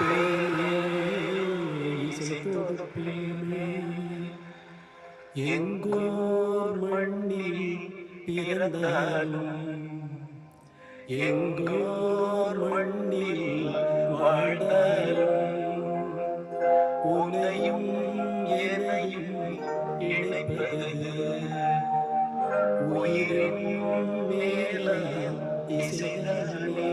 கொடுப்பேனே இசை கொடுப்பேனே எங்கோர் மண்ணில் பிறந்தாலும் எங்கோர் மண்ணில் வாழ்ந்தாலும் உனையும் என்னையும் இணைப்பது உயிரின் மேல இசைதானே